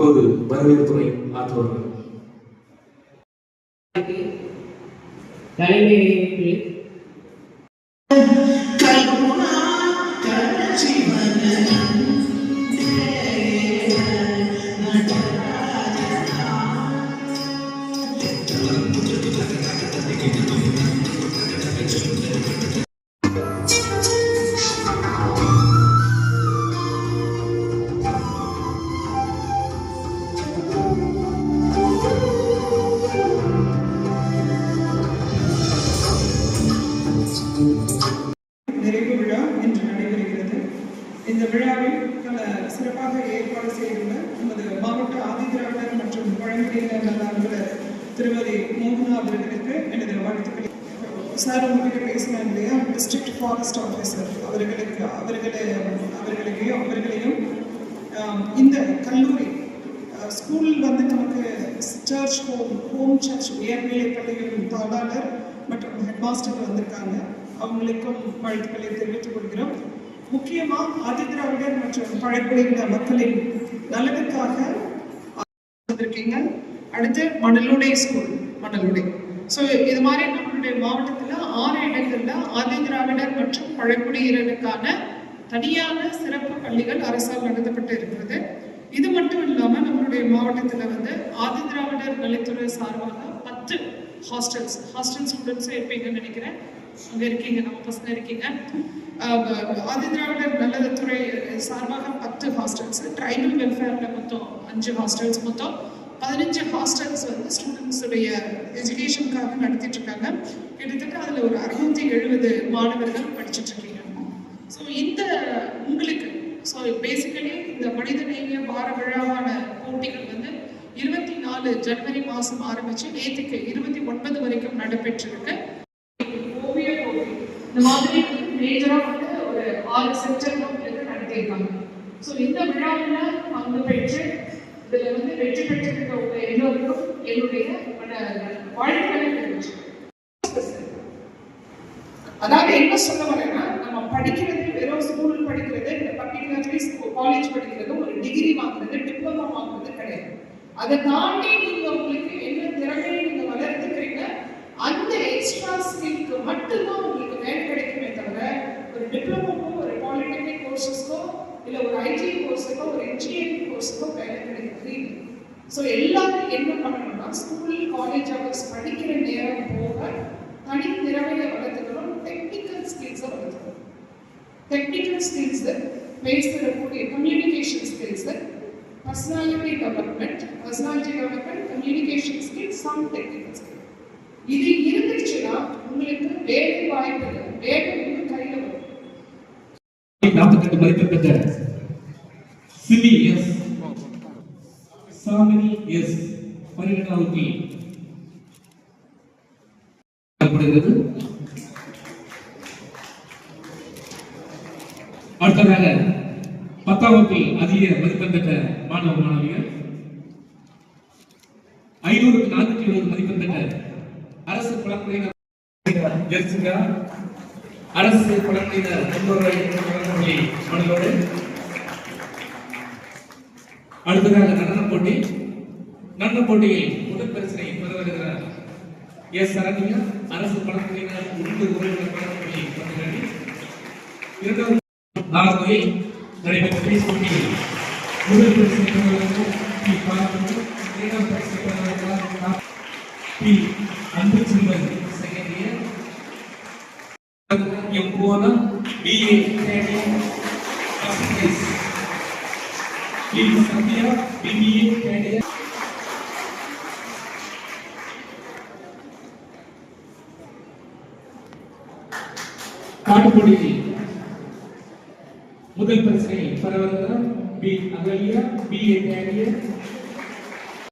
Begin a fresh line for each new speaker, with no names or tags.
அப்போது வரவேற்புரை ஆற்றுவார்கள்.
தலைமை திருமதி மோகனா அவர்களுக்கு எனது வாழ்த்துக்களை. சார் உங்ககிட்ட பேசினேன் இல்லையா? டிஸ்ட்ரிக்ட் ஃபாரஸ்ட் ஆஃபீஸர் அவர்களுக்கு அவர்களை அவர்களையும் அவர்களையும் இந்த கல்லூரி ஸ்கூல் வந்து நமக்கு சர்ச் ஹோம் ஹோம் சர்ச் உயர்நிலை பள்ளியின் தாளாளர் மற்றும் ஹெட் மாஸ்டர் வந்திருக்காங்க. அவங்களுக்கும் வாழ்த்துக்களை தெரிவித்துக் கொள்கிறோம். முக்கியமாக ஆதிதிராவிடர் மற்றும் பழங்குடியின மக்களின் நலனுக்காக வந்திருக்கீங்க. அடுத்து மணலுடை ஸ்கூல் மணலுடை. ஸோ இது மாதிரி நம்மளுடைய மாவட்டத்தில் ஆறு இடங்களில் ஆதி திராவிடர் மற்றும் பழங்குடியினருக்கான தனியான சிறப்பு பள்ளிகள் அரசால் நடத்தப்பட்டு இருக்கிறது. இது மட்டும் இல்லாமல் நம்மளுடைய மாவட்டத்தில் வந்து ஆதி திராவிடர் நலத்துறை சார்பாக பத்து ஹாஸ்டல்ஸ் ஹாஸ்டல் ஸ்டூடெண்ட்ஸும் இருப்பீங்கன்னு நினைக்கிறேன். அங்கே இருக்கீங்க நம்ம பசங்க இருக்கீங்க. ஆதி திராவிடர் நலத்துறை சார்பாக பத்து ஹாஸ்டல்ஸ் ட்ரைபல் வெல்ஃபேரில் மொத்தம் அஞ்சு ஹாஸ்டல்ஸ் மொத்தம். பதினஞ்சு ஹாஸ்டல்ஸ் வந்து ஸ்டூடெண்ட்ஸுடைய எஜுகேஷனுக்காக நடத்திட்டு இருக்காங்க. கிட்டத்தட்ட அதில் ஒரு அறுநூத்தி எழுபது மாணவர்கள் படிச்சுட்டு இருக்கீங்க. ஸோ இந்த உங்களுக்கு ஸோ பேசிக்கலி இந்த மனித நேய வார விழாவான போட்டிகள் வந்து இருபத்தி நாலு ஜனவரி மாதம் ஆரம்பிச்சு நேற்றுக்கு இருபத்தி ஒன்பது வரைக்கும் நடைபெற்றிருக்கு. ஓவிய போட்டி. இந்த மாதிரி மேஜராக வந்து ஒரு ஆறு செக்டர் வந்து நடத்தியிருக்காங்க. ஸோ இந்த விழாவில் பங்கு பெற்று இதுல வந்து வெற்றி பெற்றிருக்கவங்க எல்லோருக்கும் என்னுடைய மன- வாழ்த்துக்களை தெரிவிச்சுக்கிறேன். அதாவது என்ன சொல்ல வரேன்னா நம்ம படிக்கிறது வெறும் ஸ்கூல் படிக்கிறது இந்த பர்டிகுலர்லி காலேஜ் படிக்கிறது ஒரு டிகிரி வாங்குறது டிப்ளமா வாங்குறது கிடையாது. அதை தாண்டி நீங்க உங்களுக்கு என்ன திறமையை நீங்க வளர்த்துக்கிறீங்க அந்த எக்ஸ்ட்ரா ஸ்கில்க்கு மட்டும்தான் உங்களுக்கு வேலை கிடைக்குமே தவிர ஒரு டிப்ளமோக்கோ ஒரு பாலிடெக்னிக் கோர்சஸ்க்கோ இல்லை ஒரு ஐடி கோர்ஸுக்கோ ஒரு இன்ஜினியரிங் கோர்ஸுக்கோ வேலை கிடைக்குது. ஸோ எல்லாரும் என்ன பண்ணணும்னா ஸ்கூல் காலேஜ் ஹவர்ஸ் படிக்கிற நேரம் போக தனி திறமையை வளர்த்துக்கணும் டெக்னிக்கல் ஸ்கில்ஸை வளர்த்துக்கணும். Technical skills பேசுகிறக்கூடிய communication skills personality development personality development communication skills some technical skill இது இருந்துச்சுன்னா உங்களுக்கு வேலை வாய்ப்பு வேலை
நாற்பத்தெட்டு மதிப்பெண் பெற்ற சிவி எஸ் சாமினி எஸ் பன்னிரெண்டாவது வகுப்பில் அடுத்ததாக பத்தாம் வகுப்பில் அதிக மதிப்பெண் பெற்ற மாணவ மாணவிகள் ஐநூறுக்கு நானூற்றி எழுபது மதிப்பெண் பெற்ற அரசு குழந்தையினர் ஜெர்சிகா அரசு குழந்தையினர் முன்னோரை மனதோடு. அடுத்ததாக நடன போட்டி. நடன போட்டியில் முதல் பரிசனை பெற வருகிறார் எஸ் சரண்யா. அரசு குழந்தையினர் உருது உறவினர் வழங்கப்பள்ளி பத்திரடி இரண்டாவது நாகர்கோயில் நடைபெற்ற பேஸ் போட்டியில் முதல் பரிசனை பெற வருகிறார். பி பாலமுரு இரண்டாம் பரிசனை பெற வருகிறார். P yang kuala BA Academy Hospitals. Lili Satya BBA Academy. காட்டுப்பொடியில் முதல் பரிசனை பெற வருகிறார் P Akaliya B A career